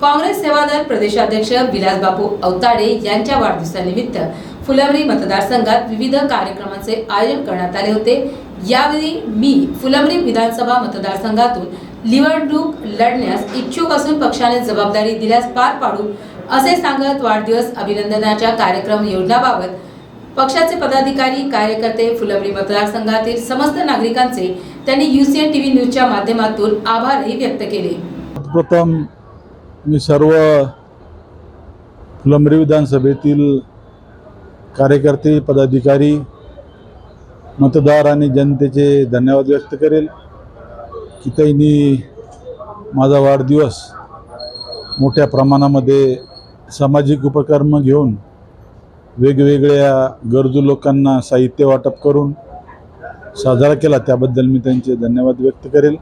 काँग्रेस सेवादल प्रदेशाध्यक्ष विलासबापू अवताडे यांच्या वाढदिवसानिमित्त फुलंब्री मतदारसंघात विविध कार्यक्रमांचे आयोजन करण्यात आले होते. यावेळी मी फुलंब्री विधानसभा मतदारसंघातून निवडणूक लढण्यास इच्छुक असून पक्षाने जबाबदारी दिल्यास पार पाडू असे सांगत वाढदिवस अभिनंदनाच्या कार्यक्रम योजनाबाबत पक्षाचे पदाधिकारी कार्यकर्ते फुलंब्री मतदारसंघातील समस्त नागरिकांचे त्यांनी युसीएन टीव्ही न्यूजच्या माध्यमातून आभारही व्यक्त केले. प्रथम मी सर्व फुलंब्री विधानसभेतील कार्यकर्ते पदाधिकारी मतदार आणि जनतेचे धन्यवाद व्यक्त करेल की त्यांनी माझा वाढदिवस मोठ्या प्रमाणामध्ये सामाजिक उपक्रम घेऊन वेगवेगळ्या गरजू लोकांना साहित्य वाटप करून साजरा केला. त्याबद्दल मी त्यांचे धन्यवाद व्यक्त करेल.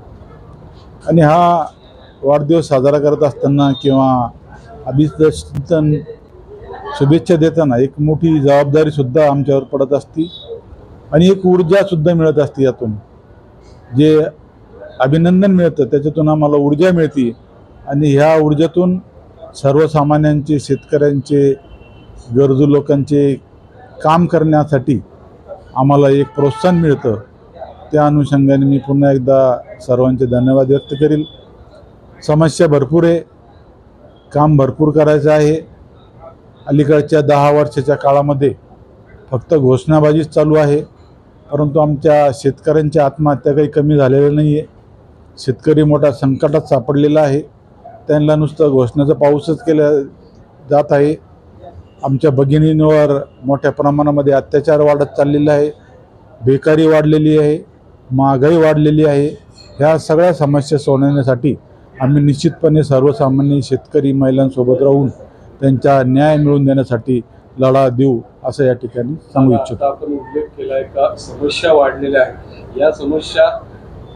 आणि हा वाढदिवस साजरा करत असताना किंवा अभिदर्शन शुभेच्छा देताना एक मोठी जबाबदारीसुद्धा आमच्यावर पडत असती आणि एक ऊर्जासुद्धा मिळत असते यातून. जे अभिनंदन मिळतं त्याच्यातून आम्हाला ऊर्जा मिळते आणि ह्या ऊर्जेतून सर्वसामान्यांचे शेतकऱ्यांचे गरजू लोकांचे काम करण्यासाठी आम्हाला एक प्रोत्साहन मिळतं. त्या अनुषंगाने मी पुन्हा एकदा सर्वांचे धन्यवाद व्यक्त करील. समस्या भरपूर आहे. काम भरपूर करायचं आहे. अलीकडच्या दहा वर्षाच्या काळामध्ये फक्त घोषणाबाजीच चालू आहे. परंतु आमच्या शेतकऱ्यांच्या आत्महत्या काही कमी झालेल्या नाही आहे शेतकरी मोठा संकटात सापडलेला आहे. त्यांना नुसतं घोषणाचा पाऊसच केला जात आहे. आमच्या भगिनींवर मोठ्या प्रमाणामध्ये अत्याचार वाढत चाललेला आहे. बेकारी वाढलेली आहे. महागाई वाढलेली आहे. ह्या सगळ्या समस्या सोडवण्यासाठी आम्ही निश्चितपणे सर्वसामान्य शेतकरी महिलांसोबत राहून त्यांचा न्याय मिळवून देण्यासाठी लढा देऊ असं या ठिकाणी सांगू इच्छितो. आपण उल्लेख केलाय का समस्या वाढलेल्या आहेत. या समस्या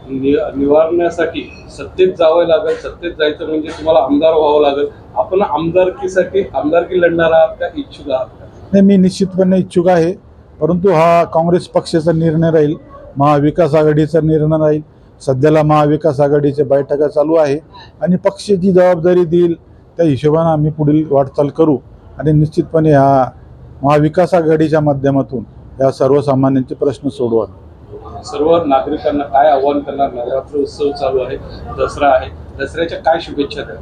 नि- निवारण्यासाठी सत्तेत जावं लागेल. सत्तेत जायचं म्हणजे तुम्हाला आमदार व्हावं लागेल. आपण आमदारकीसाठी आमदारकी लढणार आहात का इच्छुक आहात? नाही मी निश्चितपणे इच्छुक आहे. परंतु हा काँग्रेस पक्षाचा निर्णय राहील. महाविकास आघाडीचा निर्णय राहील. सध्याला महाविकास आघाडीच्या बैठका चालू आहे आणि पक्ष जी जबाबदारी देईल त्या हिशोबानं आम्ही पुढील वाटचाल करू. आणि निश्चितपणे ह्या महाविकास आघाडीच्या माध्यमातून या सर्वसामान्यांचे प्रश्न सोडवा. सर्व नागरिकांना काय आव्हान करणार? नवरात्र उत्सव चालू आहे दसरा आहे. दसऱ्याच्या काय शुभेच्छा द्या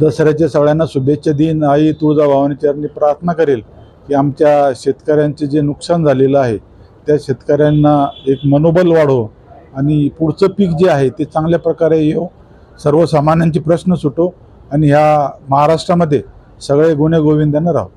दसऱ्याच्या सगळ्यांना शुभेच्छा देईन. आई तुळजाभवानी चरणी प्रार्थना करेल की आमच्या शेतकऱ्यांचे जे नुकसान झालेलं आहे त्या शेतकऱ्यांना एक मनोबल वाढो. आणि पुढचं पीक जे आहे ते चांगल्या प्रकारे येऊ. सर्वसामान्यांचे प्रश्न सुटो आणि ह्या महाराष्ट्रामध्ये सगळे गुन्हे राहू राहो.